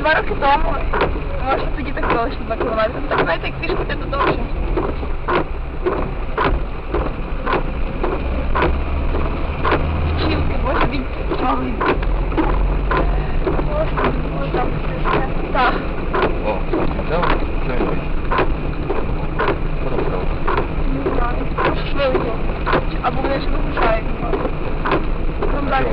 два роки тому, може тоді так було, що два кілометри. Ну, так знаєте, як пішки це довше. Вчилки, боже, від чоловік. О, це Не знаю. Або вони ж вигружають. Там далі.